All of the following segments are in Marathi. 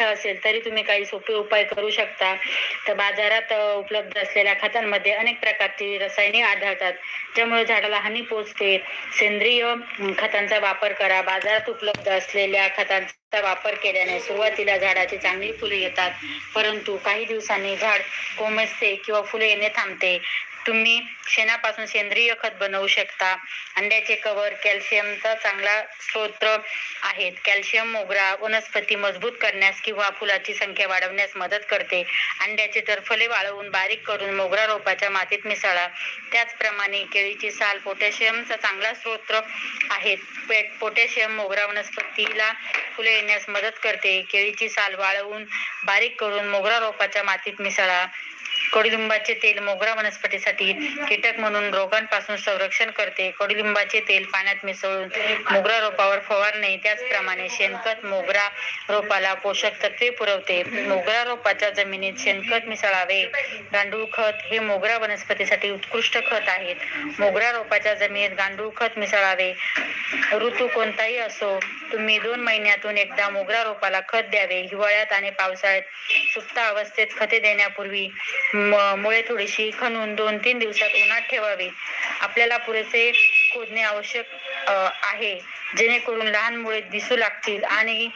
असेल तरी तुम्ही काही सोपे उपाय करू शकता. तर बाजारात उपलब्ध असलेल्या खतांमध्ये अनेक प्रकारची रसायने आढळतात त्यामुळे झाडाला हानी पोचते सेंद्रिय खतांचा वापर करा. बाजारात उपलब्ध असलेल्या खतांचा वापर केल्याने सुरुवातीला झाडाची चांगली फुले येतात परंतु काही दिवसांनी झाड कोमेजते किंवा फुले येणे थांबते. तुम्ही शेणापासून सेंद्रिय खत बनवू शकता. अंड्याचे कवर कॅल्शियमचा चांगला स्रोत आहेत. कॅल्शियम मोगरा वनस्पती मजबूत करण्यास किंवा फुलाची संख्या वाढवण्यास मदत करते. अंड्याचे टरफले वाळवून बारीक करून मोगरा रोपाच्या मातीत मिसळा. त्याचप्रमाणे केळीची साल पोटॅशियमचा चांगला स्रोत आहेत. पेट पोटॅशियम मोगरा वनस्पतीला फुले येण्यास मदत करते. केळीची साल वाळवून बारीक करून मोगरा रोपाच्या मातीत मिसळा. कडुलिंबाचे तेल मोगरा वनस्पतीसाठी कीटक म्हणून रोगांपासून संरक्षण करते. कडुलिंबाचे तेल पाण्यात मिसळून मोगरा रोपावर फवारणे त्याचप्रमाणे शेणखत मोगरा रोपाला पोषक तत्वे पुरवते. मोगरा रोपाच्या जमिनीत शेणखत मिसळावे. गांडूळ खत हे मोगरा वनस्पतीसाठी उत्कृष्ट खत आहेत. मोगरा रोपाच्या जमिनीत गांडूळ खत मिसळावे. ऋतू कोणताही असो तुम्ही दोन महिन्यातून एकदा मोगरा रोपाला खत द्यावे. हिवाळ्यात आणि पावसाळ्यात सुप्त अवस्थेत खते देण्यापूर्वी मुळे थोडीशी खणून दोन तीन दिवसात उन्हात ठेवावी. आपल्याला पुरेसे खोदणे आवश्यक आहे. जेणेकरून लहान मुळे दिसू लागतील आणि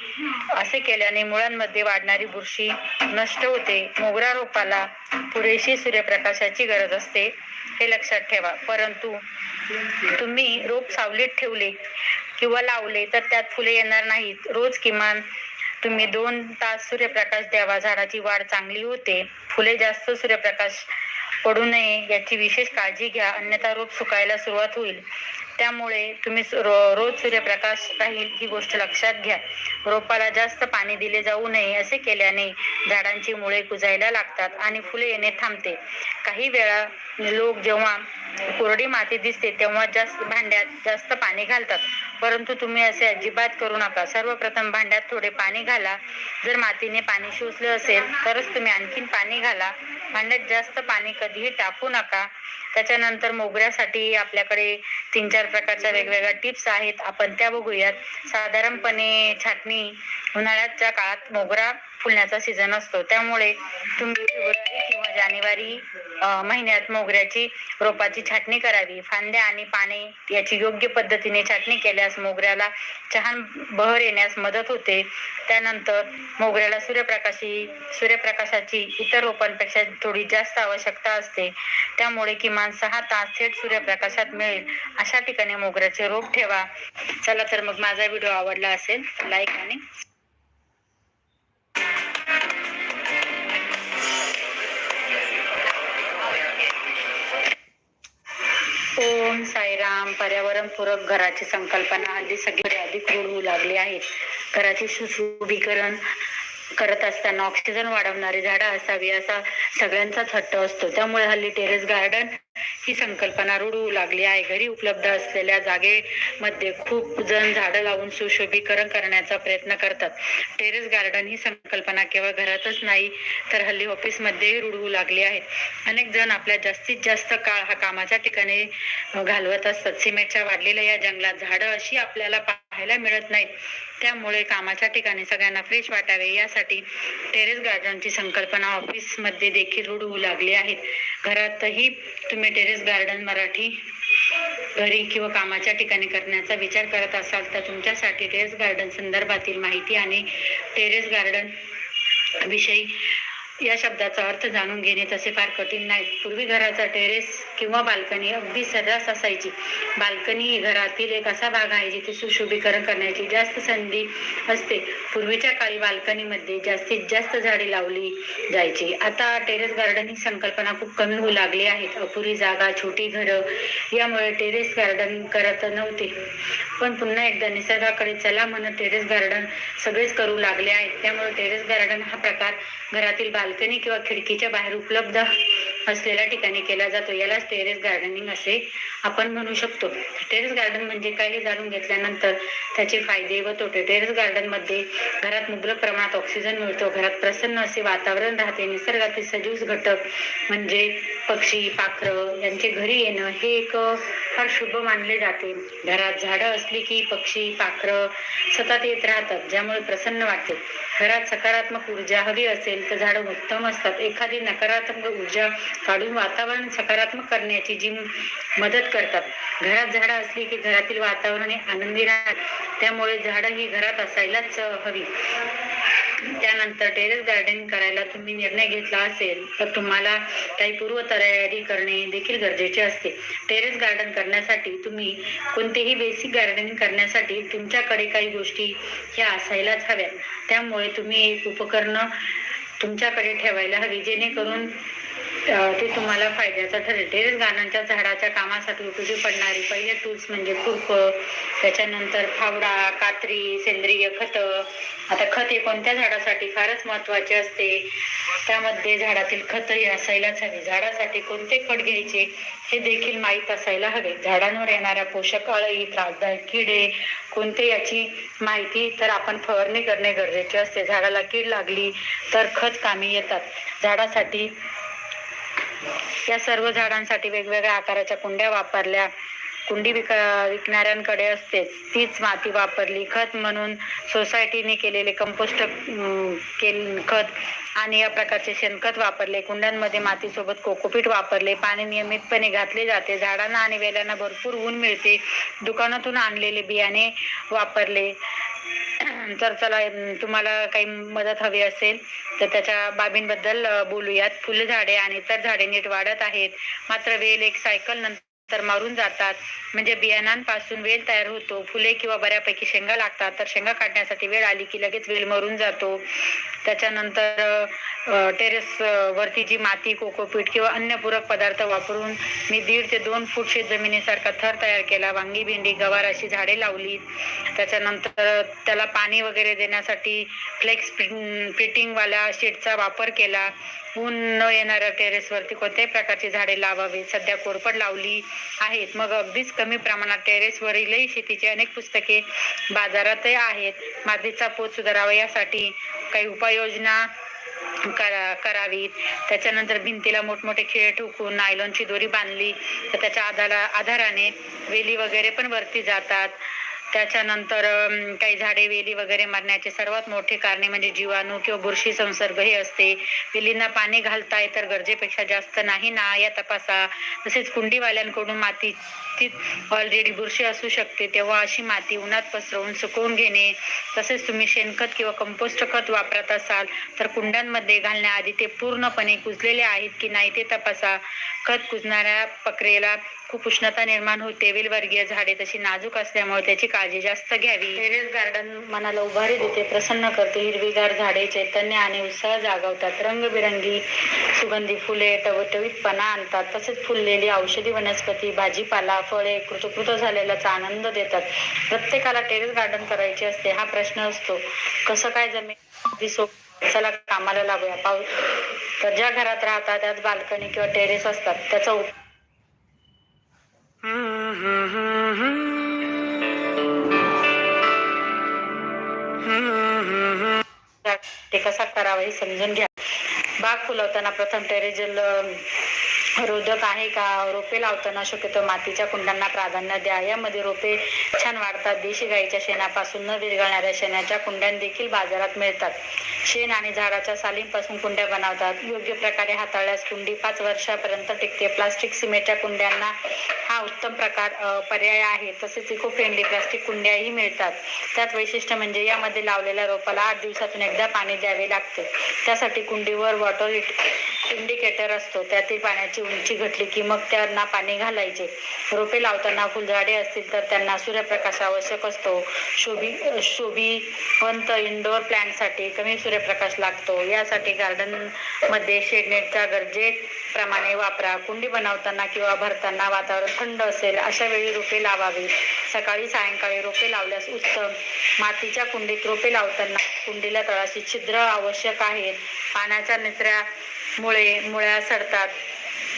असे केल्याने मुळांमध्ये वाढणारी बुरशी नष्ट होते. मोगरा रोपाला पुरेशी सूर्यप्रकाशाची गरज असते हे लक्षात ठेवा. परंतु तुम्ही रोप सावलीत ठेवले किंवा लावले तर त्यात फुले येणार नाहीत. रोज किमान तुम्ही दोन तास सूर्यप्रकाश द्यावा. झाडाची वाढ चांगली होते. फुले जास्त सूर्यप्रकाश पडू नये याची विशेष काळजी घ्या. अन्यथा रोप सुकायला सुरुवात होईल. त्यामुळे तुम्ही रो- रोज सूर्यप्रकाश राहील ही गोष्ट लक्षात घ्या. रोपाला जास्त पाणी दिले जाऊ नये असे केल्याने झाडांची मुळे कुजायला लागतात आणि फुले येणे थांबते. काही वेळा लोक जेव्हा कोरडी माती दिसते तेव्हा जास्त भांड्यात जास्त पाणी घालतात. परंतु तुम्ही असे अजिबात करू नका. सर्वप्रथम भांड्यात थोडे पाणी घाला. जर मातीने पाणी शोषले असेल तरच तुम्ही आणखीन पाणी घाला. भांड्यात जास्त पाणी कधीही टाकू नका. त्याच्यानंतर मोगऱ्यासाठी आपल्याकडे तीन चार प्रकारच्या वेगवेगळ्या टिप्स आहेत. आपण त्या बघूयात. साधारणपणे छाटणी उन्हाळ्याच्या काळात मोगरा फुलण्याचा सीझन असतो. त्यामुळे तुम्ही फेब्रुवारी किंवा जानेवारी महिन्यात मोगऱ्याची रोपाची छाटणी करावी. फांद्या आणि पाने याची योग्य पद्धतीने छाटणी केल्यास मोगऱ्याला छान बहर येण्यास मदत होते. त्यानंतर मोगऱ्याला सूर्यप्रकाशी सूर्यप्रकाशाची इतर रोपांपेक्षा थोडी जास्त आवश्यकता असते. त्यामुळे किमान सहा तास थेट सूर्यप्रकाशात मिळेल. अशा ठिकाणी मोगऱ्याचे रोप ठेवा. चला तर मग माझा व्हिडिओ आवडला असेल लाईक आणि ओम साईराम पर्यावरणपूरक घराची संकल्पना हल्ली सगळी अधिक रूढ होऊ लागली आहे. घराचे सुशोभीकरण करत असताना ऑक्सिजन वाढवणारी झाडं असावी असा सगळ्यांचाच हट्ट असतो. त्यामुळे हल्ली टेरेस गार्डन ही संकल्पना रूढ होऊ लागली आहे. घरी उपलब्ध असलेल्या जागेमध्ये खूप जण झाडं लावून सुशोभीकरण करण्याचा प्रयत्न करतात. टेरेस गार्डन ही संकल्पना केवळ घरातच नाही तर हल्ली ऑफिसमध्येही रूढ होऊ लागली आहे. अनेक जण आपल्या जास्तीत जास्त काळ हा कामाच्या ठिकाणी घालवत असतात. सिमेंटच्या वाढलेल्या या जंगलात झाडं अशी आपल्याला पाहायला मिळत नाहीत. त्यामुळे कामाच्या ठिकाणी सगळ्यांना फ्रेश वाटावे यासाठी टेरेस गार्डनची संकल्पना ऑफिसमध्ये देखील रूढ होऊ लागली आहे घरातही तुम्ही टेरेस गार्डन मराठी घरी किंवा कामाच्या ठिकाणी करण्याचा विचार करत असाल तर तुमच्यासाठी टेरेस गार्डन संदर्भातील माहिती आणि टेरेस गार्डन विषयी या शब्दाचा अर्थ जाणून घेणे तसे फार कठीण नाही. पूर्वी घराचा टेरेस किंवा बाल्कनी अगदी सर्रास असायची. बाल्कनी ही घरातील एक असा भाग आहे जिथे सुशोभीकरण करण्याची जास्त संधी असते. पूर्वीच्या काळी बाल्कनीमध्ये जास्तीत जास्त झाडे लावली जायची. आता टेरेस गार्डन ही संकल्पना खूप कमी होऊ लागली आहे. अपुरी जागा छोटी घरं यामुळे टेरेस गार्डन करत नव्हते. पण पुन्हा एकदा निसर्गाकडे चला म्हणत टेरेस गार्डन सगळेच करू लागले आहेत. त्यामुळे टेरेस गार्डन हा प्रकार घरातील बाल्कनी किंवा खिडकीच्या बाहेर उपलब्ध असलेल्या ठिकाणी केला जातो. यालाच टेरेस गार्डनिंग असे आपण म्हणू शकतो. टेरेस गार्डन म्हणजे काय हे जाणून घेतल्यानंतर त्याचे फायदे व तोटे. टेरेस गार्डनमध्ये घरात मुबलक प्रमाणात ऑक्सिजन मिळतो. घरात प्रसन्न असे वातावरण राहते. निसर्गातील सजीव घटक म्हणजे पक्षी पाखरं यांचे घरी येणं हे एक फार शुभ मानले जाते. घरात झाडं असली की पक्षी पाखरं सतत येत राहतात ज्यामुळे प्रसन्न वाटते. घरात सकारात्मक ऊर्जा हवी असेल तर झाडं उत्तम असतात. एखादी नकारात्मक ऊर्जा काढून वातावरण सकारात्मक करण्याची जी मदत करतात. घरात झाडं असली की घरातील वातावरण हे आनंदी राहत. त्यामुळे झाडं ही घरात असायलाच हवी. त्यानंतर टेरेस गार्डनिंग करायला तुम्ही निर्णय घेतला असेल तर तुम्हाला काही पूर्वतयारी करणे देखील गरजेचे असते. टेरेस गार्डन करण्यासाठी तुम्ही कोणतेही बेसिक गार्डनिंग करण्यासाठी तुमच्याकडे काही गोष्टी ह्या असायलाच हव्या त्यामुळे तुम्ही एक उपकरणं तुमच्याकडे ठेवायला हवी जेणेकरून ते तुम्हाला फायद्याचं ठरेल. टेरेस गार्डनच्या झाडाच्या कामासाठी उपयोगी पडणारी पहिले टूल्स म्हणजे खुरप त्याच्यानंतर फावडा कात्री सेंद्रिय खतं. आता खत हे कोणत्या झाडासाठी फारच महत्त्वाचे असते? त्यामध्ये झाडातील खतही असायलाच हवे. झाडासाठी कोणते खत घ्यायचे हे देखील माहीत असायला हवे. झाडांवर येणाऱ्या पोषक अळी त्रासदायक किडे कोणते याची माहिती तर आपण फवारणी करणे गरजेचे असते. झाडाला कीड लागली तर खत कामी येतात. झाडासाठी या सर्व झाडांसाठी वेगवेगळ्या आकाराच्या कुंड्या वापरल्या. कुंडी विक विकणाऱ्यांकडे असतेच. तीच माती वापरली. खत म्हणून सोसायटीने केलेले कंपोस्ट केल खत आणि या प्रकारचे शेणखत वापरले. कुंड्यांमध्ये मातीसोबत कोकोपीट वापरले. पाणी नियमितपणे घातले जाते. झाडांना आणि वेलांना भरपूर ऊन मिळते. दुकानातून आणलेले बियाणे वापरले. तर चला तुम्हाला काही मदत हवी असेल तर त्याच्या बाबींबद्दल बोलूयात. फुलझाडे आणि इतर झाडे नीट वाढत आहेत. मात्र वेल एक सायकल नंतर तर मारून जातात. म्हणजे बियाणांपासून वेल तयार होतो. फुले किंवा बऱ्यापैकी शेंगा लागतात. तर शेंगा काढण्यासाठी वेळ आली की लगेच वेल मरून जातो. त्याच्यानंतर टेरेस वरती जी माती कोकोपीट किंवा अन्य पूरक पदार्थ वापरून मी दीड ते दोन फूट शेत जमिनीसारखा थर तयार केला. वांगी भेंडी गवार अशी झाडे लावली. त्याच्यानंतर त्याला पाणी वगैरे देण्यासाठी फ्लेक्स फिटिंगवाल्या शेडचा वापर केला. ऊन न येणाऱ्या टेरेसवरती कोणत्याही प्रकारची झाडे लावावी. सध्या कोरपड लावली आहेत. मग अगदीच कमी प्रमाणात टेरेसवरीलही शेतीची अनेक पुस्तके बाजारातही आहेत. मातीचा पोत सुधारावा यासाठी काही उपाययोजना करा करावीत. त्याच्यानंतर भिंतीला मोठमोठे खिळे ठोकून नायलॉनची दोरी बांधली. तर त्याच्या आधारा आधाराने वेली वगैरे पण वरती जातात. त्याच्यानंतर काही झाडे वेली वगैरे मारण्याचे सर्वात मोठे कारणे म्हणजे जीवाणू किंवा बुरशी संसर्ग हे असते. वेलींना पाणी घालताय तर गरजेपेक्षा जास्त नाही. ना या तपासा. तसेच कुंडीवाल्यांकडून माती ऑलरेडी बुरशी असू शकते. तेव्हा अशी माती उन्हात पसरवून सुकवून घेणे. तसेच तुम्ही शेणखत किंवा कंपोस्ट खत वापरत असाल तर कुंड्यांमध्ये घालण्याआधी ते पूर्णपणे कुजलेले आहेत की नाही ते तपासा. खत कुजणाऱ्या प्रक्रियेला खूप उष्णता निर्माण होते. वेलवर्गीय झाडे तशी नाजूक असल्यामुळे त्याची काळजी जास्त घ्यावी. टेरेस गार्डन मनाला उभारी देते प्रसन्न करते. हिरवीगार झाडे चैतन्य आणि उत्साह जागवतात. रंगबिरंगी सुगंधी फुले टवटवीतपणा आणतात. तसेच फुललेली औषधी वनस्पती भाजीपाला फळे कृतकृत झालेल्याचा आनंद देतात. प्रत्येकाला टेरेस गार्डन करायचे असते हा प्रश्न असतो. कसं काय जमेल चला कामाला लागूया. पाऊस तर ज्या घरात राहतात त्यात बाल्कनी किंवा टेरेस असतात. त्याचा ते कसा करावा हे समजून घ्या. बाग फुलवताना प्रथम टेरेजल रोधक आहे का? रोपे लावताना शक्यतो मातीच्या कुंडांना प्राधान्य द्या. यामध्ये रोपे छान वाढतात. देशी गाईच्या शेणापासून न विरघळणाऱ्या शेणाच्या कुंड्या देखील बाजारात मिळतात. शेण आणि झाडाच्या सालींपासून कुंड्या बनवतात. योग्य प्रकारे हाताळल्यास कुंडी पाच वर्षापर्यंत टिकते. प्लास्टिक सिमेंटच्या कुंड्यांना हा उत्तम प्रकार पर्याय आहे. तसेच इको फ्रेंडली प्लास्टिक कुंड्याही मिळतात. त्यात वैशिष्ट्य म्हणजे यामध्ये लावलेल्या रोपाला आठ दिवसातून एकदा पाणी द्यावे लागते. त्यासाठी कुंडीवर वॉटर इंडिकेटर असतो. त्यातील पाण्याची उंची घटली की मग त्यांना पाणी घालायचे. रोपे लावताना फुलझाडे असतील तर त्यांना सूर्यप्रकाश आवश्यक असतो. शोभी शोभीवंत इनडोअर प्लॅन्टसाठी कमी सूर्यप्रकाश लागतो. यासाठी गार्डनमध्ये शेडनेटच्या गरजेप्रमाणे वापरा. कुंडी बनवताना किंवा भरताना वातावरण थंड असेल अशा वेळी रोपे लावावी. सकाळी सायंकाळी रोपे लावल्यास उत्तम. मातीच्या कुंडीत रोपे लावताना कुंडीला तळाशी छिद्र आवश्यक आहेत. पाण्याच्या निचऱ्यामुळे मुळ्या सडतात.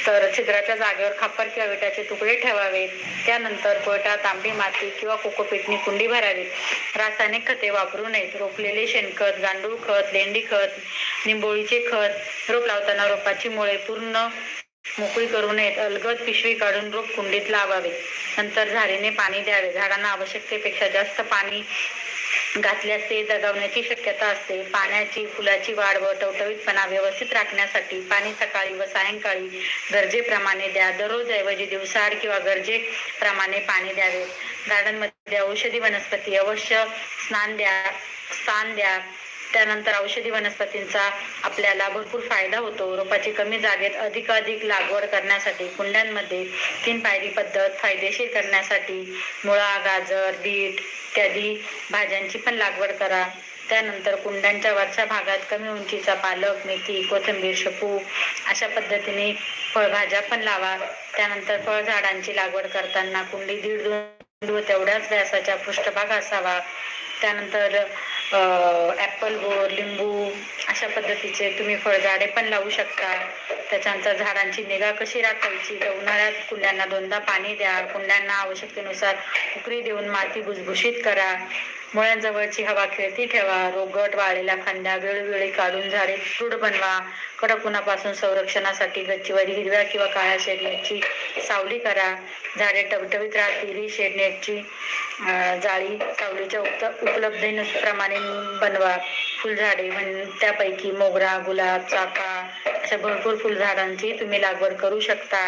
तर छिद्राच्या जागेवर खापर किंवा विटाचे तुकडे ठेवावेत. त्यानंतर कोयटा तांबडी माती किंवा कोकोपीटनी कुंडी भरावी रासायनिक खते वापरू नयेत. रोपलेले शेणखत गांडूळ खत लेंडी खत निंबोळीचे खत रोप लावताना रोपाची मुळे पूर्ण मोकळी करू नयेत. अलगद पिशवी काढून रोप कुंडीत लावावे नंतर झाडीने पाणी द्यावे. झाडांना आवश्यकतेपेक्षा जास्त पाणी घातल्यास ते दगावण्याची शक्यता असते. पाण्याची फुलाची वाढ व टवटवीतपणा व्यवस्थित राखण्यासाठी पाणी सकाळी व सायंकाळी गरजेप्रमाणे द्या. दररोज ऐवजी दिवसाआड किंवा गरजेप्रमाणे पाणी द्यावे. गार्डनमध्ये औषधी वनस्पती अवश्य स्नान द्या स्थान द्या. त्यानंतर औषधी वनस्पतींचा आपल्याला भरपूर फायदा होतो. रोपाची कमी जागेत अधिकाधिक लागवड करण्यासाठी कुंड्यांमध्ये तीन पायरी पद्धत फायदेशीर करण्यासाठी मुळा गाजर बीट इत्यादी भाज्यांची पण लागवड करा. त्यानंतर कुंड्यांच्या वरच्या भागात कमी उंचीचा पालक मेथी कोथिंबीर शेपू अशा पद्धतीने फळभाज्या पण लावा. त्यानंतर फळझाडांची लागवड करताना कुंडी दीड दोन तेवढ्याच व्यासाचा पृष्ठभाग असावा. त्यानंतर ॲपल बोर लिंबू अशा पद्धतीचे तुम्ही फळझाडे पण लावू शकता. त्याच्यानंतर झाडांची निगा कशी राखायची? तर उन्हाळ्यात कुंड्यांना दोनदा पाणी द्या. कुंड्यांना आवश्यकतेनुसार उकरी देऊन माती भुसभुशीत करा. मुळ्यांजवळची हवा खेळती ठेवा. रोगट वाळलेल्या फांद्या वेळोवेळी काढून झाडे दृढ बनवा. कडक उन्हापासून संरक्षणासाठी गच्चीवर हिरव्या किंवा काळ्या शेडनेटची सावली करा. झाडे टवटवीत राहतील. ही शेडनेटची जाळी सावलीच्या उप उपलब्धतेप्रमाणे बनवा. फुलझाडे म्हण त्यापैकी मोगरा गुलाब चाफा अशा भरपूर फुलझाडांची तुम्ही लागवड करू शकता.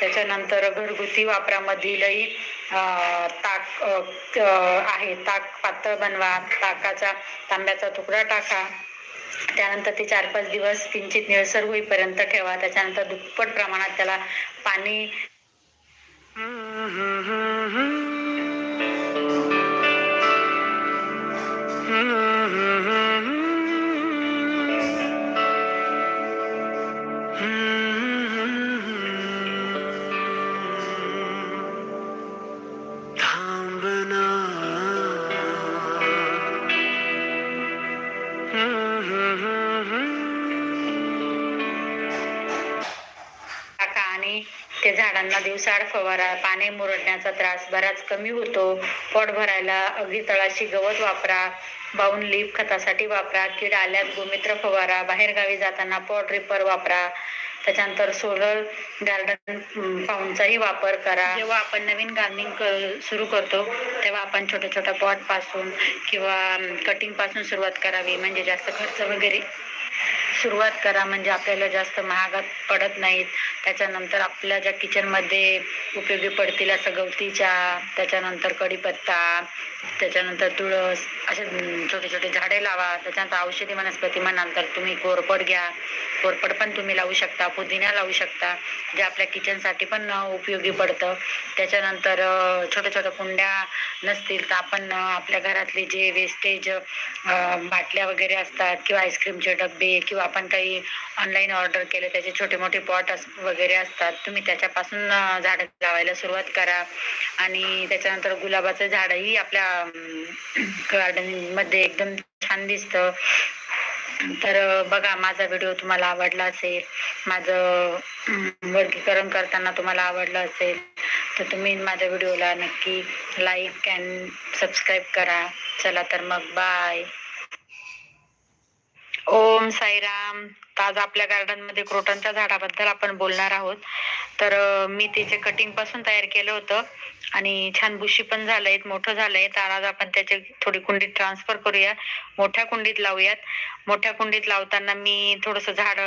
त्याच्यानंतर घरगुती वापरामधीलही ताक आहे ताक पातळ बनवा ताकाचा तांब्याचा तुकडा टाका. त्यानंतर ते चार पाच दिवस किंचित निळसर होईपर्यंत ठेवा. त्याच्यानंतर दुप्पट प्रमाणात त्याला पाणी त्यांना दिवसाआड फवारा पाने मुरडण्याचा त्रास बराच कमी होतो. पोट भरायला अगदी तळाशी गवत वापरा बाऊन लीफ खतासाठी वापरा कीड आल्यात गोमित्र फवारा बाहेर गावी जाताना पॉट रिपर वापरा त्याच्यानंतर सोलर गार्डन पाऊंचाही वापर करा. जेव्हा आपण नवीन गार्डनिंग सुरू करतो तेव्हा आपण छोट्या छोट्या पॉटपासून किंवा कटिंगपासून सुरुवात करावी म्हणजे जास्त खर्च वगैरे. सुरुवात करा. म्हणजे आपल्याला जास्त महागात पडत नाहीत. त्याच्यानंतर आपल्या ज्या किचनमध्ये उपयोगी पडतील असं गवतीच्या त्याच्यानंतर कढीपत्ता त्याच्यानंतर तुळस असे छोटे छोटे झाडे लावा. त्याच्यानंतर औषधी वनस्पती म्हणाल तर तुम्ही कोरपड घ्या. कोरपड पण तुम्ही लावू शकता पुदिना लावू शकता जे आपल्या किचनसाठी पण उपयोगी पडतं. त्याच्यानंतर छोट्या छोट्या कुंड्या नसतील तर आपण आपल्या घरातले जे वेस्टेज बाटल्या वगैरे असतात किंवा आईस्क्रीमचे डबे किंवा आपण काही ऑनलाईन ऑर्डर केले त्याचे छोटे मोठे पॉट वगैरे असतात तुम्ही त्याच्यापासून झाड लावायला सुरुवात करा. आणि त्याच्यानंतर गुलाबाचं झाडही आपल्या गार्डनमध्ये एकदम छान दिसतं. तर बघा माझा व्हिडिओ तुम्हाला आवडला असेल माझं वर्गीकरण करताना तुम्हाला आवडलं असेल तर तुम्ही माझ्या व्हिडिओला नक्की लाईक अँड सबस्क्राईब करा. चला तर मग बाय ओम साईराम तर आज आपल्या गार्डनमध्ये क्रोटनच्या झाडाबद्दल आपण बोलणार आहोत. तर मी त्याचे कटिंगपासून तयार केलं होतं आणि छान बुशी पण झालंय मोठं झालंय तर आज आपण त्याचे थोडी कुंडीत ट्रान्सफर करूया. मोठ्या कुंडीत लावूयात. मोठ्या कुंडीत लावताना मी थोडंसं झाड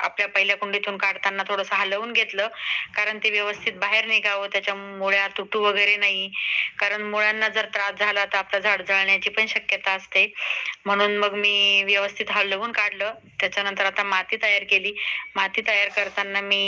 आपल्या पहिल्या कुंडीतून काढताना थोडंसं हलवून घेतलं. कारण ते व्यवस्थित बाहेर निघावं त्याच्या मुळ्या तुटू वगैरे नाही. कारण मुळ्यांना जर त्रास झाला तर आपलं झाड जळण्याची पण शक्यता असते. म्हणून मग मी व्यवस्थित हलवून काढलं. त्याच्यानंतर आता माती तयार केली. माती तयार करताना मी